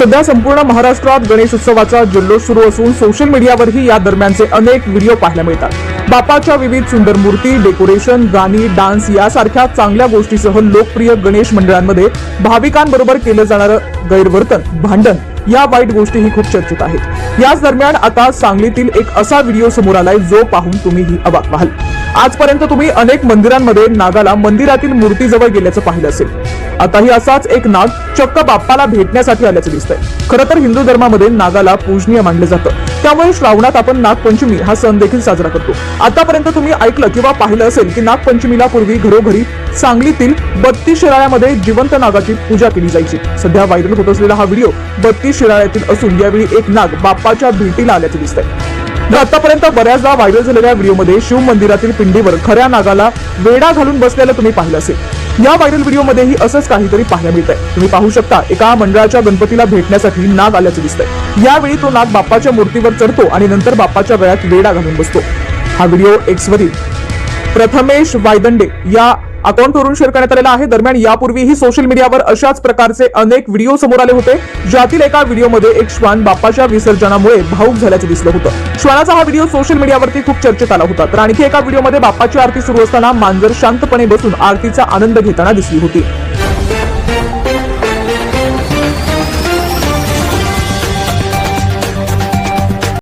सध्या संपूर्ण महाराष्ट्रात गणेश उत्सवाचा जल्लोष सुरू असून सोशल मीडियावरही या दरम्यानचे अनेक व्हिडिओ पाहायला मिळतात. बापाच्या विविध सुंदर मूर्ती डेकोरेशन गाणी डान्स यासारख्या चांगल्या गोष्टीसह लोकप्रिय गणेश मंडळांमध्ये भाविकांबरोबर केलं जाणारं गैरवर्तन भांडण या वाईट गोष्टीही खूप चर्चेत आहेत. याच दरम्यान आता सांगलीतील एक असा व्हिडिओ समोर आलाय जो पाहून तुम्हीही अवाक व्हाल. आजपर्यंत तुम्ही अनेक मंदिरांमध्ये नागाला मंदिरातील मूर्तीजवळ गेल्याचं पाहिलं असेल. आताही असाच एक नाग चक्क बाप्पाला भेटण्यासाठी आल्याचं दिसतंय. खरं तर हिंदू धर्मामध्ये नागाला पूजनीय मानलं जातं. त्यामुळे श्रावणात आपण नागपंचमी हा सण देखील साजरा करतो. आतापर्यंत तुम्ही ऐकलं किंवा पाहिलं असेल की नागपंचमीला पूर्वी घरोघरी सांगलीतील बत्तीस शिराळ्यामध्ये जिवंत नागाची पूजा केली जायची. सध्या व्हायरल होत असलेला हा व्हिडिओ बत्तीस शिराळ्यातील असून यावेळी एक नाग बाप्पाच्या भेटीला आल्याचं दिसतंय. तर आतापर्यंत बऱ्याचदा व्हायरल झालेल्या व्हिडिओमध्ये शिव मंदिरातील पिंडीवर खऱ्या नागाला वेडा घालून बसलेलं तुम्ही पाहिलं असेल. या व्हायरल व्हिडिओमध्येही असंच काहीतरी पाहायला मिळतंय. तुम्ही पाहू शकता एका मंडळाच्या गणपतीला भेटण्यासाठी नाग आल्याचं दिसतंय. यावेळी तो नाग बाप्पाच्या मूर्तीवर चढतो आणि नंतर बाप्पाच्या गळ्यात वेडा घालून बसतो. हा व्हिडिओ एक्सवरील प्रथमेश वायदंडे या अकाउंटवरून शेअर करण्यात आलेला आहे. दरम्यान यापूर्वीही सोशल मीडियावर अशाच प्रकारचे अनेक व्हिडिओ समोर आले होते. ज्यातील एका व्हिडिओमध्ये एक श्वान बाप्पाच्या विसर्जनामुळे भाऊक झाल्याचं दिसलं होतं. श्वानाचा हा व्हिडिओ सोशल मीडियावरती खूप चर्चेत आला होता. तर आणखी एका व्हिडिओमध्ये बाप्पाची आरती सुरू असताना मांजर शांतपणे बसून आरतीचा आनंद घेताना दिसली होती.